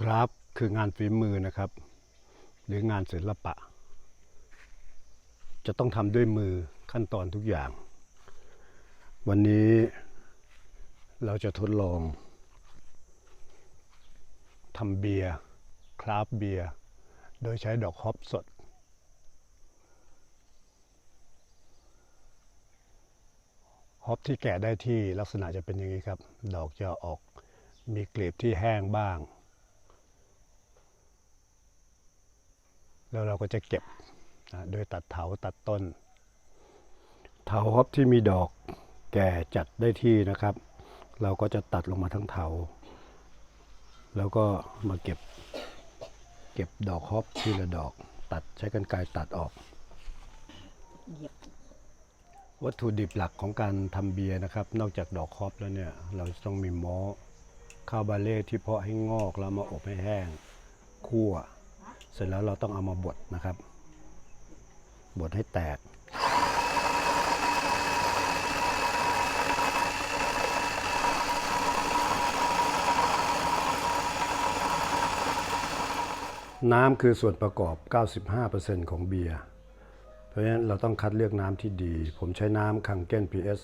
กราฟคืองานฝีมือนะครับ หรืองานศิลปะ จะต้องทำด้วยมือขั้นตอนทุกอย่าง วันนี้เราจะทดลองทำเบียร์คราฟเบียร์โดยใช้ดอกฮอปสด ฮอปที่แกะได้ที่ลักษณะจะเป็นอย่างนี้ครับ ดอกจะออกมีกลีบที่แห้งบ้าง แล้วเราก็จะเก็บนะโดยตัดเถาตัดต้น เถาฮอปที่มีดอกแก่จัดได้ที่นะครับ เราก็จะตัดลงมาทั้งเถา แล้วก็มาเก็บเก็บดอกฮอปทีละดอกตัดใช้กรรไกรตัดออก วัตถุดิบหลักของการทำเบียร์นะครับ นอกจากดอกคอปแล้วเนี่ย เราต้องมีมอข้าวบาเล่ที่เพาะให้งอกแล้วมาอบให้แห้งคั่ว เสร็จแล้วเราต้องเอามาบดนะครับ บดให้แตก น้ำคือส่วนประกอบ 95%ของเบียร์เพราะฉะนั้นเราต้องคัดเลือกน้ำที่ดี ผมใช้น้ำคังเก้น PS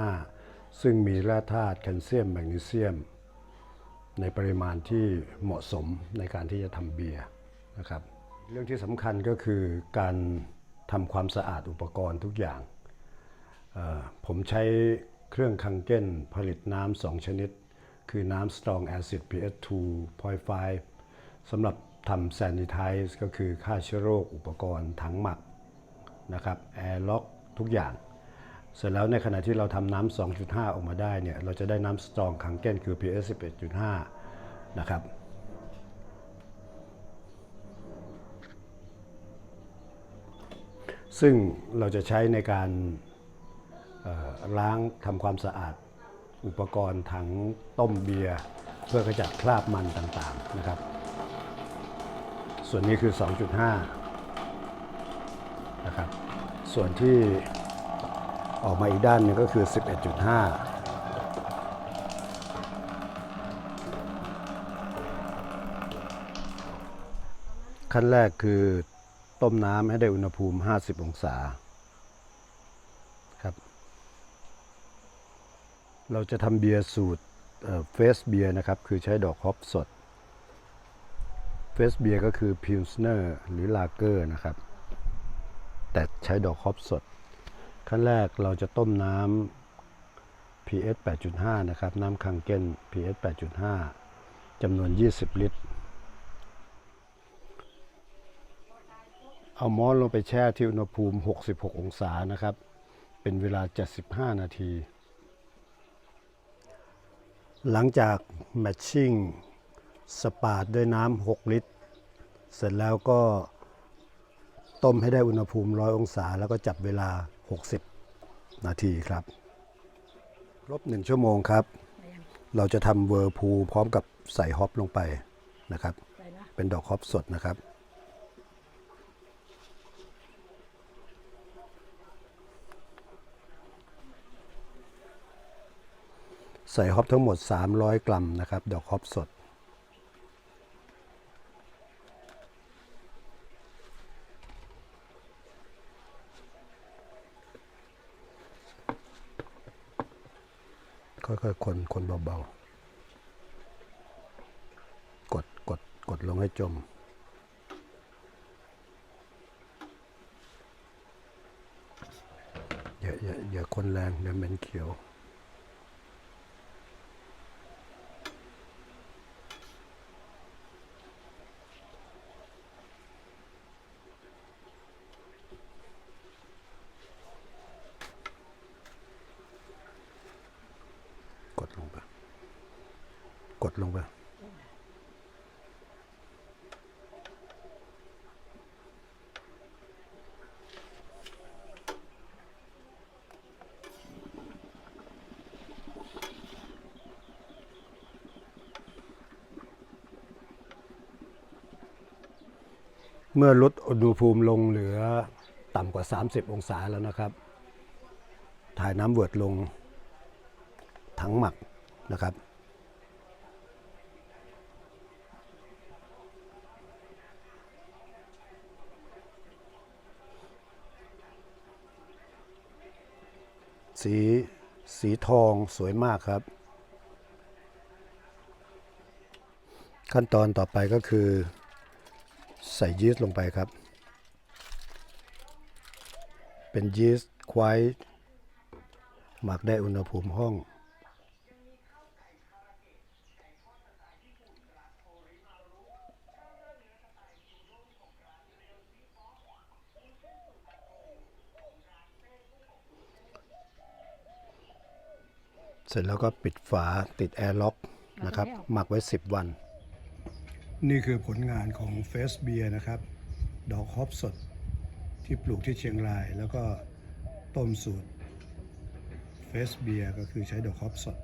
8.5 ซึ่งมีแร่ธาตุแคลเซียมแมกนีเซียม ในปริมาณที่เหมาะสมในการที่จะทำเบียร์ นะครับ เรื่องที่สำคัญก็คือการทำความสะอาดอุปกรณ์ทุกอย่าง ผมใช้เครื่องคังเก้นผลิตน้ำสองชนิด คือน้ำ Strong Acid PS 2.5สำหรับทำ Sanitize ก็คือฆ่าเชื้อโรคอุปกรณ์ถังหมักนะครับแอร์ล็อกทุกอย่าง เสร็จแล้วในขณะที่เราทำน้ำ 2.5 ออกมาได้เนี่ย เราจะได้น้ำสตรองขังเก้นคือ PS 11.5 นะครับ ซึ่งเราจะใช้ในการล้างทำความสะอาด อุปกรณ์ถังต้มเบียร์เพื่อขจัดคราบมันต่างๆนะครับ ส่วนนี้คือ 2.5 นะครับ ส่วนที่ออกมาอีกด้านหนึงก็คือ 11.5ขั้นแรกคือ ต้มน้ำให้ได้อุณหภูมิ 50 องศาครับ เราจะทำเบียร์สูตรเฟสเบียร์นะครับ คือใช้ดอกฮอปสดเฟสเบียร์ก็คือพิลสเนอร์หรือลาเกอร์นะครับ แต่ใช้ดอกฮอปสด ขั้นแรกเราจะต้มน้ำ pH 8.5 นะครับ น้ำคังเก้น pH 8.5จำนวน 20 ลิตร เอามอสลงไปแช่ที่อุณหภูมิ 66 องศานะครับ เป็นเวลา 75 นาที หลังจากแมทชิ่งสปาดด้วยน้ำ 6 ลิตร เสร็จแล้วก็ต้มให้ได้อุณหภูมิ 100 องศา แล้วก็จับเวลา 60 นาทีครับครบ 1 ชั่วโมงครับไปยังเราจะทำเวอร์พูลพร้อมกับใส่ฮอปลงไปนะครับไปนะเป็นดอกฮอปสดนะครับ ใส่ฮอปทั้งหมด 300 กรัมนะครับ ดอกฮอปสด ค่อยๆ คน คนเบาๆ กด กด กดลงให้จมอย่าอย่าอย่าคนแรงเดี๋ยวเหม็นเขียว ดลงไป กดลงไป เมื่อลดอุณหภูมิลงเหลือต่ำกว่า 30 องศาแล้วนะครับ ถ่ายน้ำเวิร์ดลง ถังหมักนะครับ สีสีทองสวยมากครับ ขั้นตอนต่อไปก็คือ ใส่ยีสต์ลงไปครับ เป็นยีสต์ควายหมักได้อุณหภูมิห้อง สร็จแล้วก็ปิดฝาติดแอร์ล็อกนะครับ หมักไว้ 10 วัน นี่คือผลงานของเฟสเบียนะครับ ดอกฮอปสดที่ปลูกที่เชียงราย แล้วก็ต้มสูตรเฟสเบียก็คือใช้ดอกฮอปสด